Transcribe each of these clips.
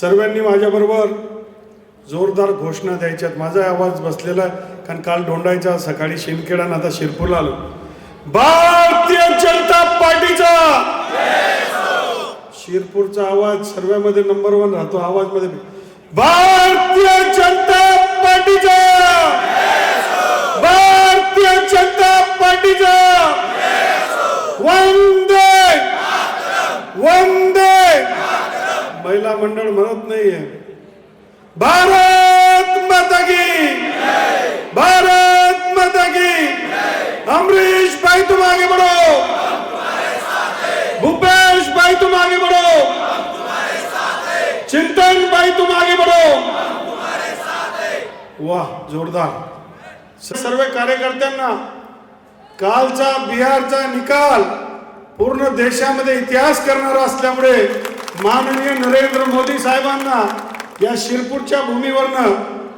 सर्वांनी माझ्याबरोबर जोरदार घोषणा द्यायच्यात. माझा आवाज बसलेला आहे कारण काल ढोंडायचा सकाळी शिंदखेडा आता शिरपूरला आलो. भारतीय जनता पार्टीचा! शिरपूरचा आवाज सर्वांमध्ये नंबर वन राहतो आवाजमध्ये भारतीय जनता पार्टीचा! भारतीय जनता पार्टीचा! वंदे! वंदे! महिला मंडळ म्हणत नाहीये. भारत माता भारत माता अमरीश भाई तुम आगे बढ़ो. भूपेश भाई तुम आगे बढ़ो. चिंतन भाई तुम आगे बढ़ो. वाह जोरदार. सर्व कार्यकर्त्यांना कालचा बिहारचा निकाल. पूर्ण देशामध्ये इतिहास करणारा असल्यामुळे माननीय नरेंद्र मोदी साहेबांना या शिरपूरच्या भूमीवरनं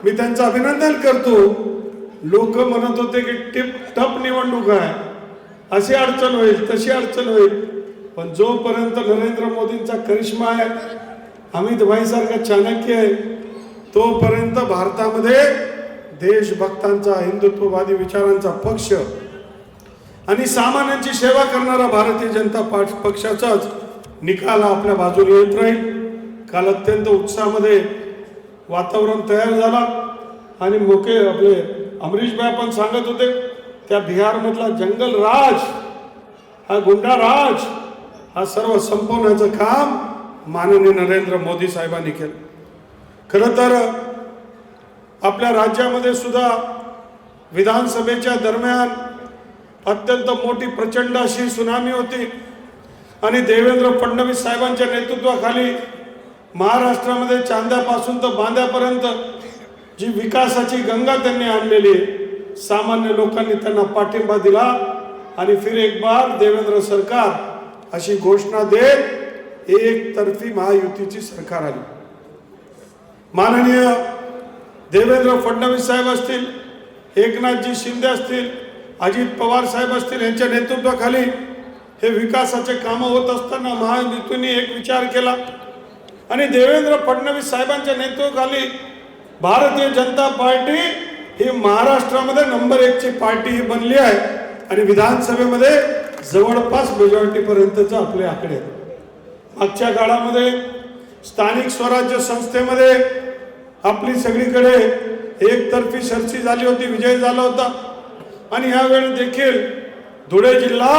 मी त्यांचं अभिनंदन करतो. लोक म्हणत होते की टिप टप निवडणूक आहे. अशी अडचण होईल तशी अडचण होईल. पण जोपर्यंत नरेंद्र मोदींचा करिश्मा आहे अमित भाईसारखा चाणक्य आहे तोपर्यंत भारतामध्ये देशभक्तांचा हिंदुत्ववादी विचारांचा पक्ष आणि सामान्यांची सेवा करणारा भारतीय जनता पार्ट पक्षाचाच निकाल हा आपल्या बाजूला येत राहील. काल अत्यंत उत्साहामध्ये वातावरण तयार झाला आणि मोके आपले अमरीशभाई पण सांगत होते त्या बिहारमधला जंगल राज हा गुंडा राज हा सर्व संपवण्याचं काम माननीय नरेंद्र मोदी साहेबांनी केलं. खरं तर आपल्या राज्यामध्ये सुद्धा विधानसभेच्या दरम्यान अत्यंत मोठी प्रचंड अशी सुनामी होती. आणि देवेंद्र फडणवीस साहेबांच्या नेतृत्वाखाली महाराष्ट्रामध्ये चांद्यापासून तर बांद्यापर्यंत जी विकासाची गंगा त्यांनी आणलेली सामान्य लोकांनी त्यांना पाठिंबा दिला आणि फिर एक बार देवेंद्र सरकार अशी घोषणा देत एकतर्फी महायुतीची सरकार आली. माननीय देवेंद्र फडणवीस साहेब असतील एकनाथजी शिंदे असतील अजित पवार साहेब असतील यांच्या नेतृत्वाखाली हे विकासाचे कामं होत असताना महायुतीने एक विचार केला. आणि देवेंद्र फडणवीस साहेबांच्या नेतृत्वाखाली भारतीय जनता पार्टी ही महाराष्ट्रामध्ये नंबर एकची पार्टी ही बनली आहे. आणि विधानसभेमध्ये जवळपास मेजॉरिटीपर्यंतचे आपले आकडे आहेत. मागच्या काळामध्ये स्थानिक स्वराज्य संस्थेमध्ये आपली सगळीकडे एकतर्फी सरशी झाली होती विजय झाला होता. आणि यावेळी देखील धुळे जिल्हा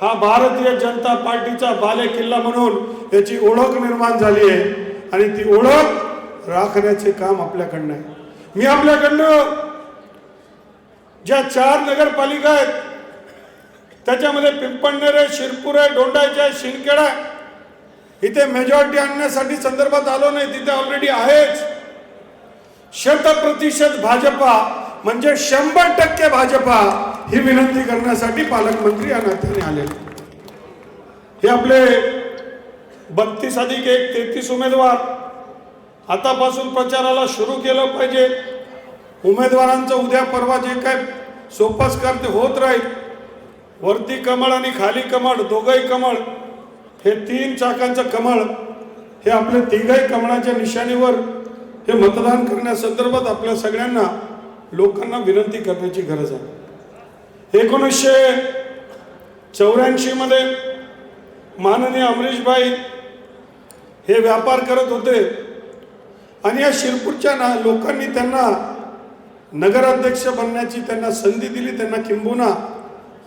हा भारतीय जनता पार्टीचा बाले किल्ला म्हणून याची ओळख निर्माण झाली आहे. आणि ती ओळख राखण्याचे काम आपल्याकडनं आहे. मी आपल्याकडनं ज्या चार नगरपालिका आहेत त्याच्यामध्ये पिंपळनेर आहे शिरपूर आहे डोंडायचे आहे शिंदखेडा आहे इथे मेजॉरिटी आणण्यासाठी संदर्भात आलो नाही तिथे ऑलरेडी आहेच. शत प्रतिशत भाजपा म्हणजे शंभर टक्के भाजपा ही विनंती करण्यासाठी पालकमंत्री या नात्याने आले हे आपले बत्तीस अधिक एक तेहतीस उमेदवार आतापासून प्रचाराला सुरू केलं पाहिजे. उमेदवारांचं उद्या परवा जे काय सोपस्कार ते होत राहील वरती कमळ आणि खाली कमळ दोघंही कमळ हे तीन चाकांचं कमळ हे आपल्या तिघही कमळाच्या निशाणीवर हे मतदान करण्यासंदर्भात आपल्या सगळ्यांना लोकांना विनंती करण्याची गरज आहे. एकोणीसशे चौऱ्याऐंशीमध्ये माननीय अमरीशभाई हे व्यापार करत होते. आणि या शिरपूरच्या ना लोकांनी त्यांना नगराध्यक्ष बनण्याची त्यांना संधी दिली त्यांना किंबुना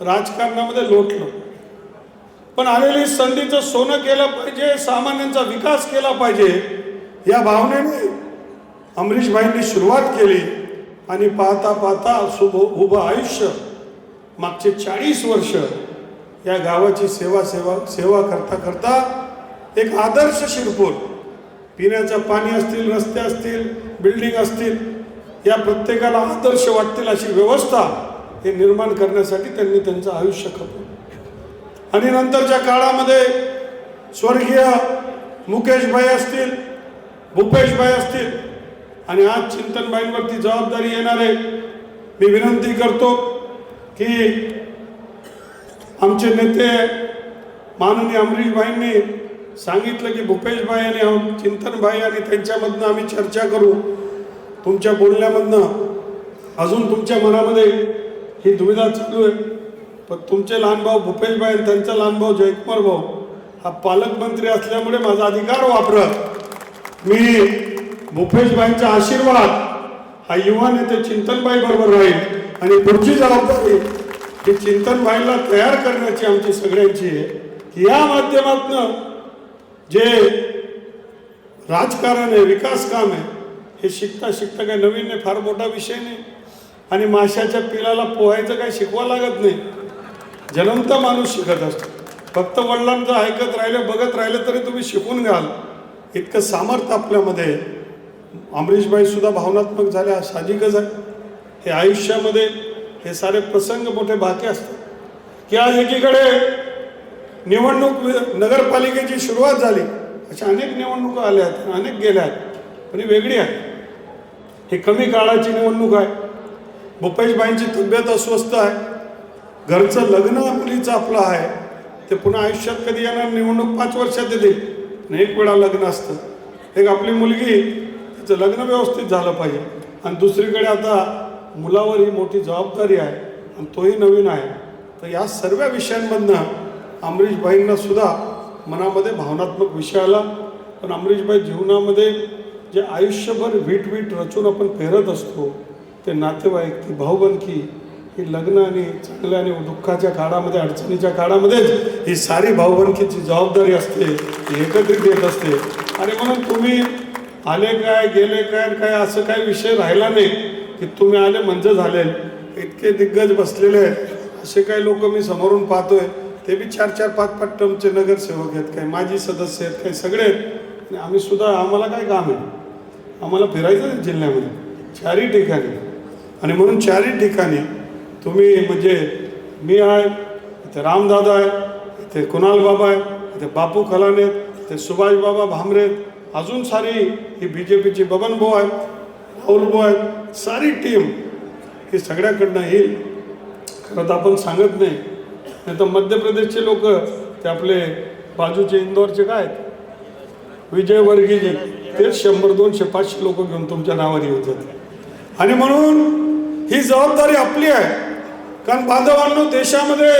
राजकारणामध्ये लोटलं. पण आलेली संधीचं सोनं केलं पाहिजे सामान्यांचा विकास केला पाहिजे या भावनेने अमरीशभाईंनी सुरुवात केली. आणि पाहता पाहता शुभ उभं आयुष्य मागचे चाळीस वर्ष या गावाची सेवा सेवा सेवा करता करता एक आदर्श शिरपूर. पिण्याचं पाणी असतील रस्ते असतील बिल्डिंग असतील या प्रत्येकाला आदर्श वाटतील अशी व्यवस्था हे निर्माण करण्यासाठी त्यांनी त्यांचं आयुष्य खपलं आणि नंतरच्या काळामध्ये स्वर्गीय मुकेशभाई असतील भूपेशभाई असतील आणि आज चिंतनबाईंवरती जबाबदारी येणार आहे मी विनंती करतो की आमचे नेते माननीय अमरीशबाईंनी सांगितलं की भूपेशभाई आणि चिंतनबाई चिंतनभाई आणि त्यांच्यामधनं आम्ही चर्चा करू. तुमच्या बोलण्यामधनं अजून तुमच्या मनामध्ये ही दुविधा चालू आहे. पण तुमचे लहान भाऊ भूपेशभाई आणि त्यांचा लहान भाऊ जयकुमार भाऊ हा पालकमंत्री असल्यामुळे माझा अधिकार वापरत. मी भूपेशबाईंचा आशीर्वाद हा युवा नेते चिंतनबाई बरोबर राहील. आणि पुढची जबाबदारी ही चिंतनबाईला तयार करण्याची आमची सगळ्यांची आहे. या माध्यमातनं जे राजकारण आहे विकास काम आहे हे शिकता शिकता काही नवीन नाही फार मोठा विषय नाही. आणि माशाच्या पिलाला पोहायचं काही शिकवा लागत नाही. जन्मता माणूस शिकत असतो. फक्त वडिलांचं ऐकत राहिलं बघत राहिलं तरी तुम्ही शिकून घ्याल. इतकं सामर्थ्य आपल्यामध्ये अमरीशबाईसुद्धा भावनात्मक झाल्या साहजिकच आहे. हे आयुष्यामध्ये हे सारे प्रसंग मोठे बाकी असतात. की आज एकीकडे निवडणूक नगरपालिकेची सुरुवात झाली. अशा अनेक निवडणुका आल्या आहेत अनेक गेल्या आहेत पण ही वेगळी आहे. ही कमी काळाची निवडणूक आहे. भूपेशबाईंची तब्येत अस्वस्थ आहे. घरचं लग्न मुलीचं आपलं आहे. ते पुन्हा आयुष्यात कधी येणार? निवडणूक पाच वर्षात येते आणि एक वेळा लग्न असतं. एक आपली मुलगी तिचं लग्न व्यवस्थित झालं पाहिजे. आणि दुसरीकडे आता मुलावर ही मोठी जबाबदारी आहे आणि तोही नवीन आहे. तर या सर्व विषयांमधनं अमरीशभाईंना सुद्धा मनामध्ये भावनात्मक विषय आला. पण अमरीशभाई जीवनामध्ये जे आयुष्यभर वीट वीट रचून आपण पेरत असतो ते नातेवाईक ती भाऊबंदकी ही लग्न आणि चांगल्या आणि दुःखाच्या काळामध्ये अडचणीच्या काळामध्येच ही सारी भाऊबंदकीची जबाबदारी असते ती एकत्रित येत असते. आणि म्हणून तुम्ही आले काय गेले काय काय असं काही विषय राहिला नाही की तुम्ही आले म्हणजे झाले. इतके दिग्गज बसलेले आहेत. असे काही लोक मी समोरून पाहतोय. ते बी चार चार पाच पाच टर्मचे नगरसेवक आहेत. काही माजी सदस्य आहेत काही सगळे आहेत. आणि आम्ही सुद्धा आम्हाला काय काम आहे? आम्हाला फिरायचं आहे जिल्ह्यामध्ये. चारही ठिकाणी. आणि म्हणून चारही ठिकाणी तुम्ही म्हणजे मी आहे इथे रामदादा आहे इथे कुणाल बाबा आहे इथे बापू खलाने आहेत इथे सुभाष बाबा भामरे आहेत अजून सारी ही बी जे पीची बबन भाऊ आहेत राहुल भाऊ आहेत सारी टीम ही सगळ्याकडनं येईल. खरं तर आपण सांगत नाही. नाही तर मध्य प्रदेशचे लोक ते आपले बाजूचे इंदोरचे काय आहेत? विजय वर्गीजी ते शंभर दोनशे पाचशे लोक घेऊन तुमच्या नावावर येत होते. आणि म्हणून ही जबाबदारी आपली आहे. कारण बांधवांनो देशामध्ये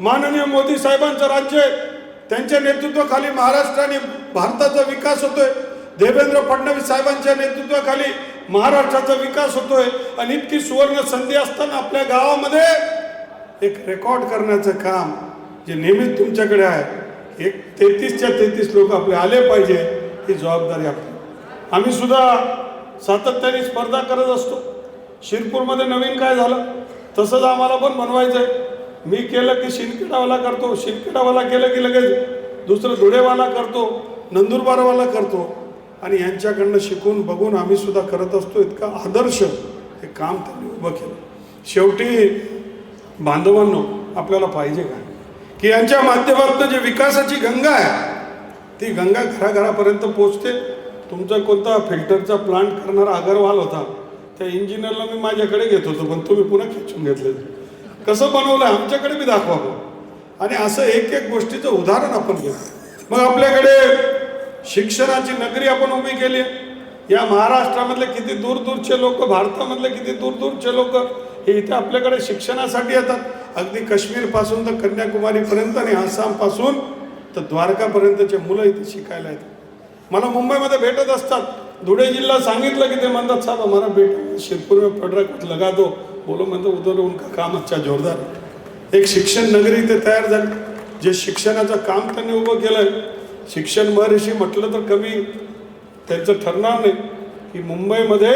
माननीय मोदी साहेबांचं राज्य आहे. त्यांच्या नेतृत्वाखाली महाराष्ट्राने भारताचा विकास होतोय. देवेंद्र फडणवीस साहेबांच्या नेतृत्वाखाली महाराष्ट्राचा विकास होतोय. आणि इतकी सुवर्ण संधी असताना आपल्या गावामध्ये एक रेकॉर्ड करण्याचं काम जे नेहमीच तुमच्याकडे आहे. एक तेहतीसच्या तेहतीस लोक आपले आले पाहिजे ही जबाबदारी आपली. आम्ही सुद्धा सातत्याने स्पर्धा करत असतो. शिरपूरमध्ये नवीन काय झालं? तसंच आम्हाला पण बनवायचं आहे मी केलं की शिंदखेडावाला करतो शिंदखेडावाला केलं की लगेच दुसरं धुळेवाला करतो नंदुरबारवाला करतो. आणि यांच्याकडनं शिकून बघून आम्ही सुद्धा करत असतो इतका आदर्श हे काम त्यांनी उभं केलं. शेवटी बांधवांनो आपल्याला पाहिजे काय? की यांच्या माध्यमातून जे विकासाची गंगा आहे ती गंगा घराघरापर्यंत पोचते तुमचा कोणता फिल्टरचा प्लांट करणारा अगरवाल होता त्या इंजिनियरला मी माझ्याकडे घेत होतो पण तुम्ही पुन्हा खेचून घेतले कसं बनवलं आमच्याकडे मी दाखवा आणि असं एक एक गोष्टीचं उदाहरण आपण घेऊ. मग आपल्याकडे शिक्षणाची नगरी आपण उभी केली या महाराष्ट्रामधले किती दूरदूरचे लोक भारतामधले किती दूरदूरचे लोक हे इथे आपल्याकडे शिक्षणासाठी येतात. अगदी काश्मीरपासून तर कन्याकुमारीपर्यंत आणि आसामपासून तर द्वारकापर्यंतचे मुलं इथे शिकायला येतात. मला मुंबईमध्ये भेटत असतात. धुळे जिल्हा सांगितलं की ते म्हणतात साहेब मला भेट शिरपूर में पढ़ लगा दो. बोलो म्हणतो उधर उनका काम अच्छा जोरदार एक शिक्षण नगरी इथे तयार झाली। जे शिक्षणाचं काम त्यांनी उभं केलं शिक्षण महर्षी म्हटलं तर कमी. त्यांचं ठरणार नाही की मुंबईमध्ये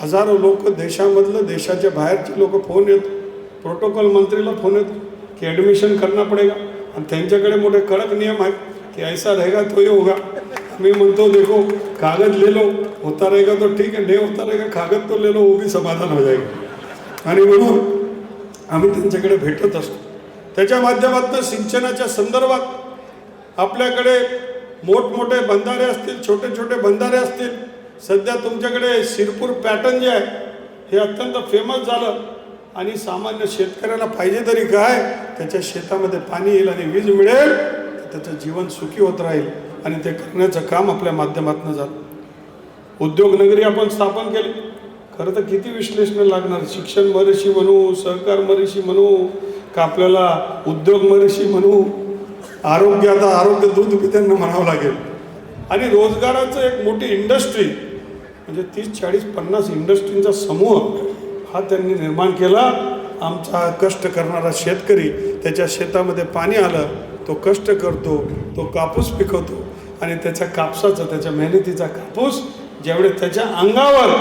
हजारो लोक देशामधलं देशाच्या बाहेरचे लोक फोन येत प्रोटोकॉल मंत्रीला फोन येत की ॲडमिशन करना पडेगा. आणि त्यांच्याकडे मोठे कडक नियम आहेत की ऐसा रहेगा तो ही होगा. मी म्हणतो देखो कागद ले लो होता रहेगा तो ठीक है नहीं होता रहेगा कागद तो ले लो वो भी समाधान हो जाएगा. आणि म्हणून आम्ही त्यांच्याकडे भेटत असतो. त्याच्या माध्यमातून सिंचनाच्या संदर्भात आपल्याकडे मोठमोठे बंधारे असतील छोटे छोटे बंधारे असतील. सध्या तुमच्याकडे शिरपूर पॅटर्न जे आहे हे अत्यंत फेमस झालं. आणि सामान्य शेतकऱ्याला पाहिजे तरी काय त्याच्या शेतामध्ये पाणी येईल आणि वीज मिळेल तर त्याचं जीवन सुखी होत राहील. आणि ते करण्याचं काम आपल्या माध्यमातून झालं. उद्योगनगरी आपण स्थापन केली. खरं तर किती विश्लेषण लागणार? शिक्षण मरेशी म्हणू सहकार मरेशी म्हणू का आपल्याला उद्योग मरेशी म्हणू? आरोग्य आता आरोग्य दूध बी त्यांना म्हणावं लागेल. आणि रोजगाराचं एक मोठी इंडस्ट्री म्हणजे तीस चाळीस पन्नास इंडस्ट्रींचा समूह हा त्यांनी निर्माण केला. आमचा कष्ट करणारा शेतकरी त्याच्या शेतामध्ये पाणी आलं तो कष्ट करतो तो कापूस पिकवतो. आणि त्याच्या कापसाचा त्याच्या मेहनतीचा कापूस जेवढे त्याच्या अंगावर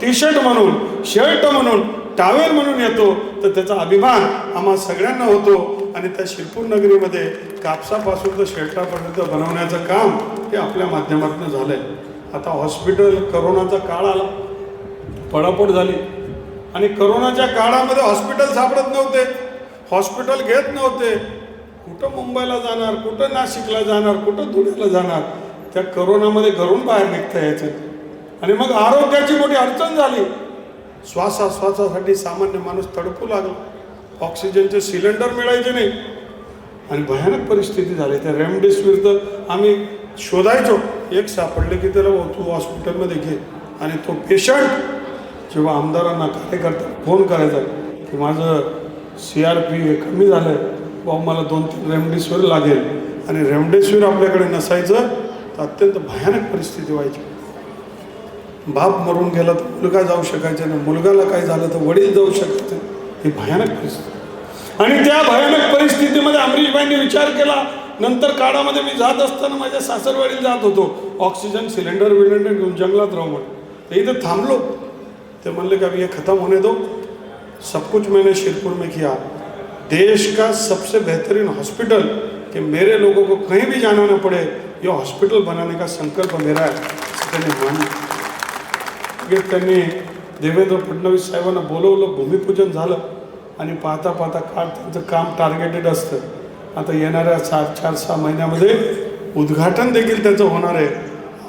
टी शर्ट म्हणून शर्ट म्हणून टावेल म्हणून येतो तर त्याचा अभिमान आम्हा सगळ्यांना होतो. आणि त्या शिरपूर नगरीमध्ये कापसापासून तर शर्टापर्यंत बनवण्याचं काम ते आपल्या माध्यमातून झालं आहे आता हॉस्पिटल करोनाचा काळ आला. पडापड झाली. आणि करोनाच्या काळामध्ये हॉस्पिटल सापडत नव्हते. हॉस्पिटल घेत नव्हते. कुठं मुंबईला जाणार कुठं नाशिकला जाणार कुठं धुळ्याला जाणार त्या करोनामध्ये घरून बाहेर निघता यायचं. आणि मग आरोग्याची मोठी अडचण झाली. श्वासाश्वासासाठी सामान्य माणूस तडपू लागला. ऑक्सिजनचे सिलेंडर मिळायचे नाही. आणि भयानक परिस्थिती झाली. त्या रेमडेसिवीर तर आम्ही शोधायचो. एक सापडले की त्याला तू हॉस्पिटलमध्ये घे. आणि तो पेशंट जेव्हा आमदारांना कार्यकर्ता फोन करायचा की माझं सी आर पी हे कमी झालं आहे भाऊ मला दोन तीन रेमडेसिवीर लागेल. आणि रेमडेसिवीर आपल्याकडे नसायचं तर अत्यंत भयानक परिस्थिती व्हायची. बाप मरून गेला तर मुलगा जाऊ शकायचा नाही. मुलगाला काय झालं तर वडील जाऊ शकायचे ही भयानक परिस्थिती. आणि त्या भयानक परिस्थितीमध्ये अमरीशबाईंनी विचार केला. नंतर काळामध्ये मी जात असताना माझ्या सासरवाडीला जात होतो. ऑक्सिजन सिलेंडर विलेंडर घेऊन जंगलात राहू म्हणून ते इथं थांबलो. ते म्हणले का अभी ये खत्म होने दो सब कुछ मैंने शिरपुर में किया. देश का सबसे बेहतरीन हॉस्पिटल कि मेरे लोगों को कहीं भी जाना ना पड़े ये हॉस्पिटल बनाने का संकल्प मेरा है। असं त्यांनी मानलं त्यांनी देवेंद्र फडणवीस साहेबांना बोलवलं भूमिपूजन झालं आणि पाहता पाहता काळ त्यांचं काम टार्गेटेड असतं. आता येणाऱ्या चार चार सहा महिन्यामध्ये उद्घाटन देखील त्याचं होणार आहे.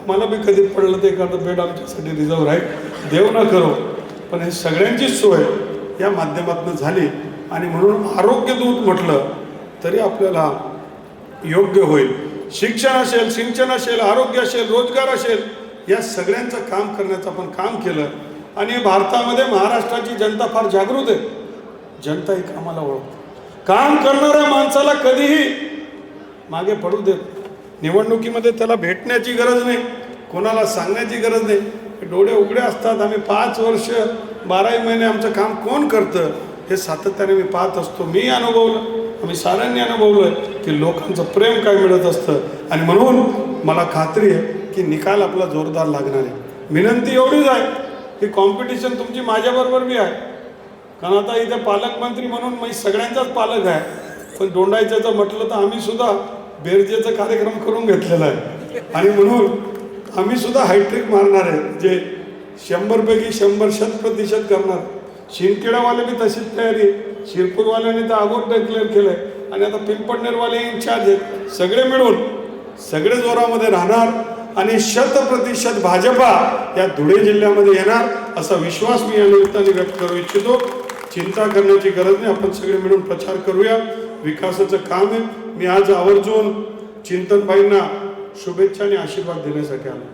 मला बी कधी पडलं ते एखादं बेड आमच्यासाठी रिझर्व राहील. देव न करो. पण हे सगळ्यांचीच सोय या माध्यमातून झाली आणि म्हणून आरोग्य दूत म्हटलं तरी आपल्याला योग्य होईल. शिक्षण असेल सिंचन असेल आरोग्य असेल रोजगार असेल या सगळ्यांचं काम करण्याचं आपण काम केलं. आणि भारतामध्ये महाराष्ट्राची जनता फार जागृत आहे. जनता ही कामाला ओळखते. काम करणाऱ्या माणसाला कधीही मागे पडू देत निवडणुकीमध्ये त्याला भेटण्याची गरज नाही. कोणाला सांगण्याची गरज नाही. डोळे उघडे असतात. आम्ही पाच वर्ष बाराही महिने आमचं काम कोण करतं? हे सातत्याने मी पाहत असतो. मी अनुभवलं. आम्ही साऱ्यांनी अनुभवलं की लोकांचं प्रेम काय मिळत असतं. आणि म्हणून मला खात्री आहे की निकाल आपला जोरदार लागणार आहे. विनंती एवढीच आहे की कॉम्पिटिशन तुमची माझ्याबरोबर बी आहे. कारण आता इथे पालकमंत्री म्हणून मी सगळ्यांचाच पालक आहे. पण दोंडायचं म्हटलं तर आम्ही सुद्धा बेरजेचा कार्यक्रम करून घेतलेला आहे. आणि म्हणून आम्ही सुद्धा हायट्रिक मारणार आहे. जे शंभरपैकी शंभर शत प्रतिशत करणार. शिंदखेडावाले बी तशीच तयारी शिरपूरवाल्याने शिरपूरवाल्यांनी तर अगोदर डिक्लेअर केलं आहे आणि आता पिंपडनेरवाले इन्चार्ज आहेत. सगळे मिळून सगळे जोरामध्ये राहणार. आणि शत प्रतिशत भाजपा या धुळे जिल्ह्यामध्ये येणार असा विश्वास मी या निमित्ताने व्यक्त करू इच्छितो. चिंता करण्याची गरज नाही. आपण सगळे मिळून प्रचार करूया. विकासाचं काम आहे. मी आज आवर्जून चिंतनबाईंना शुभेच्छा आणि आशीर्वाद देण्यासाठी आलो.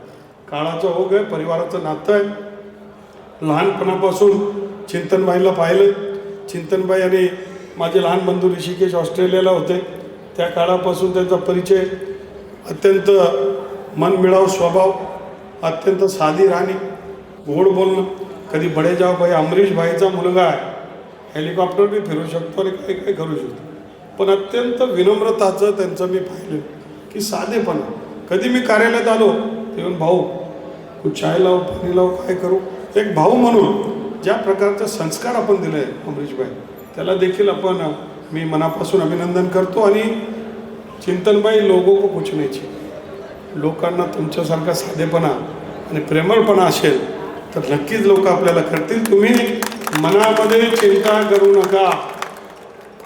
काळाचा ओघ आहे. परिवाराचं नातं आहे. लहानपणापासून चिंतनबाईला पाहिलं चिंतनबाई आणि माझे लहान बंधू ऋषिकेश ऑस्ट्रेलियाला होते. त्या काळापासून त्यांचा परिचय अत्यंत मनमिळाव स्वभाव अत्यंत साधी राहणी गोड बोलणं कधी बडेजाव भाई अमरीश भाईचा मुलगा आहे. हेलिकॉप्टर बी फिरू शकतो आणि काही काही करू शकतो. पण अत्यंत विनम्रताचं त्यांचं मी पाहिलं की साधेपणा. कधी मी कार्यालयात आलो तेव्हा येऊन भाऊ तू चाय लाव पाणी लाव काय करू? एक भाऊ म्हणून ज्या प्रकारचा संस्कार आपण दिले अमरीशभाई त्याला देखील आपण मी मनापासून अभिनंदन करतो आणि चिंतनबाई लोगो को कुछ नाही लोकांना तुमच्यासारखा साधेपणा आणि प्रेमळपणा असेल तर नक्कीच लोक आपल्याला करतील. तुम्ही मनामध्ये चिंता करू नका.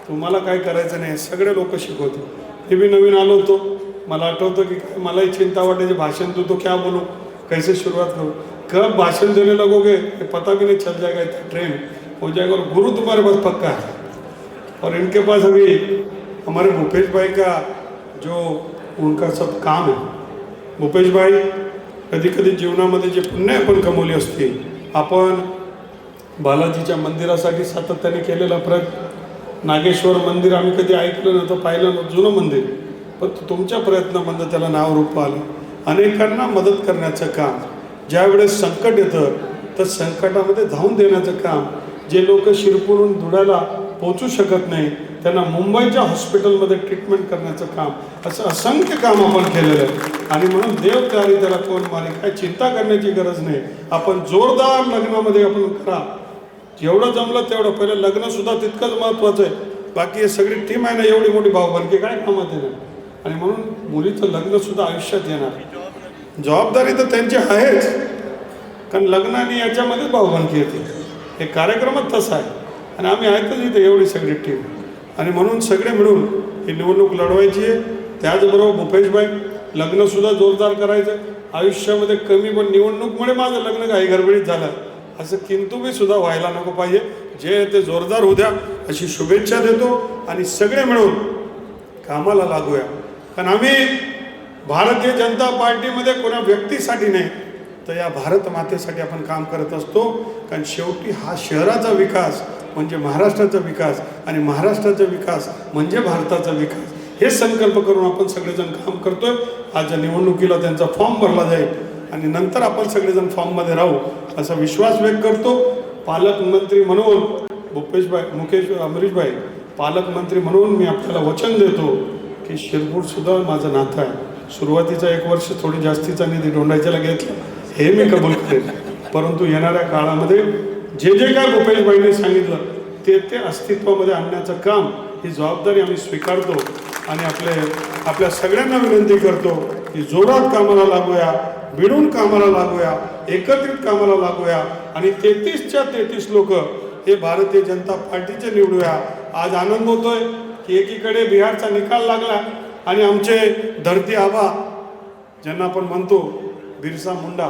तुम्हाला काय करायचं नाही सगळे लोक शिकवतील. हे मी नवीन आलो होतो. मला आठवतं की काय मलाही चिंता वाटायची भाषण तू तो क्या बोलू कैसे सुरुवात करू. कब भाषण देने लगोगे? ये पता भी नहीं चल जाएगा इतना ट्रेन हो जाएगा और गुरु तुम्हारे पास पक्का है. और इनके पास अभी हमारे भूपेश भाई का जो उनका सब काम है भूपेश कधीकधी कधी कधी जीवनामध्ये जे पुण्य आपण कमवली असते आपण बालाजीच्या मंदिरासाठी सातत्याने केलेला प्रयत्न. नागेश्वर मंदिर आम्ही कधी ऐकलं नव्हतं पाहिलं नव्हतं जुनं मंदिर. पण तुमच्या प्रयत्नामधनं त्याला नाव रूप आलं. अनेकांना मदत करण्याचं काम ज्यावेळेस संकट येतं तर संकटामध्ये धावून देण्याचं काम जे लोक शिरपूरून धुळ्याला पोचू शकत नाही त्यांना मुंबईच्या हॉस्पिटलमध्ये ट्रीटमेंट करण्याचं काम असं असंख्य काम आपण केलेलं आहे. आणि म्हणून देव तयारी त्याला कोण मारे काय चिंता करण्याची गरज नाही. आपण जोरदार लग्नामध्ये आपण करा. जेवढं जमलं तेवढं. पहिलं लग्नसुद्धा तितकंच महत्त्वाचं आहे. बाकी हे सगळी टीम आहे ना एवढी मोठी भाऊबंदकी काय कामात येणार? आणि म्हणून मुलीचं लग्न सुद्धा आयुष्यात येणार. जबाबदारी तर त्यांची आहेच. कारण लग्न आणि याच्यामध्येच भाऊबंदकी येते. हे कार्यक्रमच तसा आहे. आणि आम्ही आहेतच इथे एवढी सगळी टीम आणि म्हणून सगळे मिळून ही निवडणूक लढवायची आहे. त्याचबरोबर भूपेशभाई लग्नसुद्धा जोरदार करायचं. आयुष्यामध्ये कमी पण निवडणूकमुळे माझं लग्न काही गडबडीत झालं. असं किंतु मी सुद्धा व्हायला नको पाहिजे. जे ते जोरदार होऊ द्या. अशी शुभेच्छा देतो आणि सगळे मिळून कामाला लागूया. कारण आम्ही भारतीय जनता पार्टीमध्ये कोणा व्यक्तीसाठी नाही तर या भारत मातेसाठी आपण काम करत असतो. कारण शेवटी हा शहराचा विकास म्हणजे महाराष्ट्राचा विकास आणि महाराष्ट्राचा विकास म्हणजे भारताचा विकास. हे संकल्प करून आपण सगळेजण काम करतोय. आज या निवडणुकीला त्यांचा फॉर्म भरला जाईल आणि नंतर आपण सगळेजण फॉर्ममध्ये राहू असा विश्वास व्यक्त करतो. पालकमंत्री म्हणून भूपेशभाई मुकेश अमरीशभाई पालकमंत्री म्हणून मी आपल्याला वचन देतो की शिरपूरसुद्धा माझं नातं आहे. सुरुवातीचा एक वर्ष थोडी जास्तीचा निधी डोंडायच्याला घेतला. हे मी कबूल करेन. परंतु येणाऱ्या काळामध्ये जे जे काय भूपेशभाईंनी सांगितलं ते ते अस्तित्वामध्ये आणण्याचं काम ही जबाबदारी आम्ही स्वीकारतो आणि आपले आपल्या सगळ्यांना विनंती करतो की जोरात कामाला लागूया मिळून कामाला लागूया एकत्रित कामाला लागूया आणि तेहतीसच्या तेहतीस लोक हे भारतीय जनता पार्टीचे निवडूया. आज आनंद होतोय की एकीकडे बिहारचा निकाल लागला आणि आमचे धरती आबा ज्यांना आपण म्हणतो बिरसा मुंडा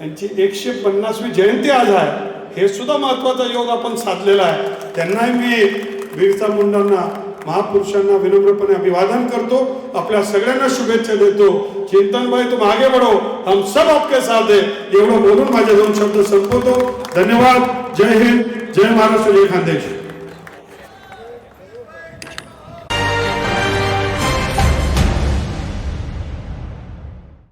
यांची एकशे पन्नासवी जयंती आज आहे. हे सुद्धा महत्त्वाचा योग आपण साधलेला आहे. त्यांनाही मी बिरसा मुंडांना महापुरुषांना विनम्रपणे अभिवादन करतो. आपल्या सगळ्यांना शुभेच्छा देतो. चिंतन भाई तुम आगे बढ़ो हम सब आपके साथ है. एवढं बोलून माझे दोन शब्द संपवतो. धन्यवाद. जय हिंद. जय महाराष्ट्र. जय खानदेश.